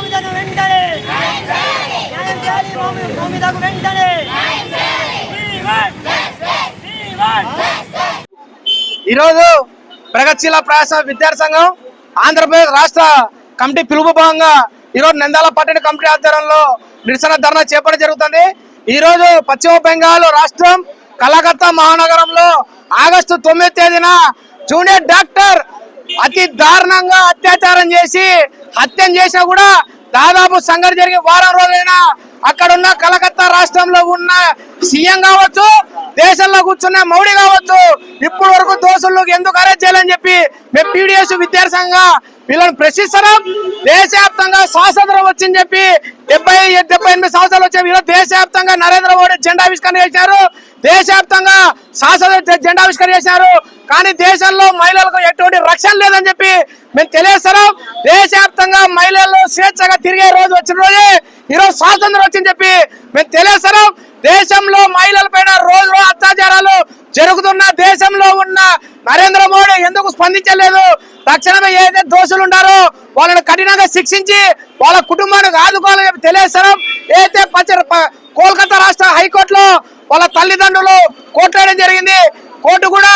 మౌమిదను వెంటనే! న్యాయం చేయాలి మౌమి మౌమిదకు వెంటనే! ఈరోజు ప్రగతిశీల ప్రయాస విద్యార్థి సంఘం ఆంధ్రప్రదేశ్ రాష్ట్ర కమిటీ పిలుపు భాగంగా ఈరోజు నందాల పట్టణ కమిటీ ఆధ్వర్యంలో నిరసన ధర్నా చేపట్టడం జరుగుతుంది. ఈరోజు పశ్చిమ బెంగాల్ రాష్ట్రం కలకత్తా మహానగరంలో ఆగస్టు తొమ్మిది తేదీన జూనియర్ డాక్టర్ అతి దారుణంగా అత్యాచారం చేసి హత్యం చేసినా కూడా దాదాపు సంఘటన జరిగి వారం రోజులైనా అక్కడ ఉన్న కలకత్తా రాష్ట్రంలో ఉన్న సీఎం కావచ్చు దేశంలో కూర్చున్న మౌడి కావచ్చు ఇప్పటి వరకు దోషులకు ఎందుకు అరెస్ట్ చేయాలని చెప్పి మేము పీడిఎస్ విద్యార్థి సంఘంగా వీళ్ళని ప్రశ్నిస్తున్నాం. దేశవ్యాప్తంగా స్వాతంత్రం వచ్చింది చెప్పి డెబ్బై డెబ్బై ఎనిమిది సంవత్సరాలు వచ్చే వీళ్ళు దేశవ్యాప్తంగా నరేంద్ర మోడీ జెండా ఆవిష్కరణ చేశారు. దేశవ్యాప్తంగా శాసన జెండా కానీ దేశంలో మహిళలకు ఎటువంటి రక్షణ లేదని చెప్పి మేము తెలియజేస్తున్నాం. దేశవ్యాప్తంగా మహిళలు స్వేచ్ఛగా తిరిగే రోజు వచ్చిన రోజే ఈరోజు స్వాతంత్రం వచ్చింది చెప్పి మేము తెలియజేస్తున్నాం. దేశంలో మహిళల పైన రోజు రోజు అత్యాచారాలు జరుగుతున్న దేశంలో ఉన్న నరేంద్ర మోడీ ఎందుకు స్పందించలేదు? తక్షణమే ఏదైతే దోషులు ఉన్నారో వాళ్ళని కఠినంగా శిక్షించి వాళ్ళ కుటుంబానికి ఆదుకోవాలని చెప్పి తెలియజేస్తున్నాం. ఏదైతే పచ్చ కోల్కతా రాష్ట్ర హైకోర్టులో వాళ్ళ తల్లిదండ్రులు కోట్లాడడం జరిగింది. కోర్టు కూడా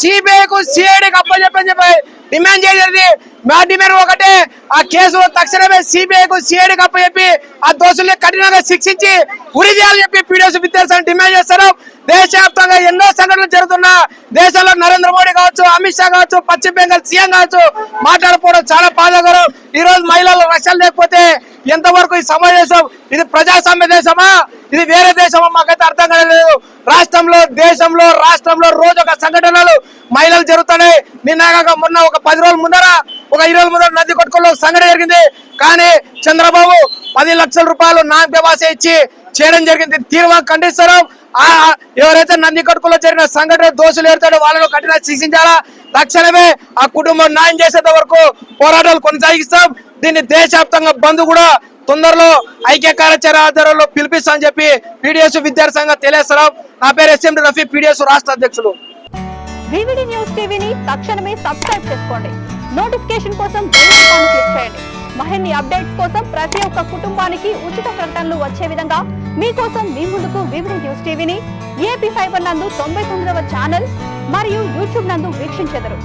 సిబిఐకు సిఐడికి అప్పచెప్పని చెప్పి డిమాండ్ చేసేది. మా డిమాండ్ ఒకటే ఆ కేసు తక్షణమే సిబిఐకు సిఐడికి అప్పచెప్పి ఆ దోషుల్ని కఠినంగా శిక్షించి ఉరి చేయాలని చెప్పి పీడిఎస్ విద్యార్థులను డిమాండ్ చేస్తారు. దేశవ్యాప్తంగా ఎన్నో సంఘటనలు జరుగుతున్నా దేశంలో నరేంద్ర మోడీ కావచ్చు అమిత్ షా కావచ్చు పశ్చిమ బెంగాల్ సీఎం కావచ్చు మాట్లాడుకోవడం చాలా బాధాకరం. ఈ రోజు మహిళల రక్షణ లేకపోతే ఎంతవరకు ఈ సమావేశం ఇది ప్రజాస్వామ్య దేశమా? ఇది వేరే దేశమా? మాకైతే అర్థం కాలేదు. రాష్ట్రంలో దేశంలో రాష్ట్రంలో రోజు ఒక సంఘటనలు మహిళలు జరుగుతున్నాయి. నిన్న మొన్న ఒక పది రోజుల ముందర ఒక ఇరవై రోజుల ముందర నది కొట్టుకుల్లో సంఘటన జరిగింది. కానీ చంద్రబాబు పది లక్షల రూపాయలు నాన్ ఇచ్చి చేయడం జరిగింది. తీవ్రంగా ఖండిస్తారు. ఆ ఎవరైతే నంది కట్టుకులో జరిగిన సంఘటన దోషులు ఏరుతాడో వాళ్ళను కఠిన శిక్షించాలా? తక్షణమే ఆ కుటుంబం న్యాయం చేసేంత వరకు పోరాటాలు కొనసాగిస్తాం. దీన్ని దేశవ్యాప్తంగా బంద్ కూడా తొందరలో ఐక్య కార్యాచరణ ఆధ్వర్యంలో పిలిపిస్తామని చెప్పి పీడిఎస్ విద్యార్థి సంఘం తెలియజేస్తారు నా పేరు ఎస్ఎం రఫీ పీడిఎస్ రాష్ట్ర అధ్యక్షులు. వివిడి న్యూస్ టీవీని తక్షణమే సబ్స్క్రైబ్ చేసుకోండి. నోటిఫికేషన్ కోసం బెల్ ఐకాన్ క్లిక్ చేయండి. మరిన్ని అప్డేట్స్ కోసం ప్రతి ఒక్క కుటుంబానికి ఉచిత ప్రకటనలు వచ్చే విధంగా మీకోసం మీ ముందుకు వివిడి న్యూస్ టీవీని ఏపీ ఫైబర్ నందు తొంభై తొమ్మిదవ ఛానల్ మరియు యూట్యూబ్ నందు వీక్షించెదరు.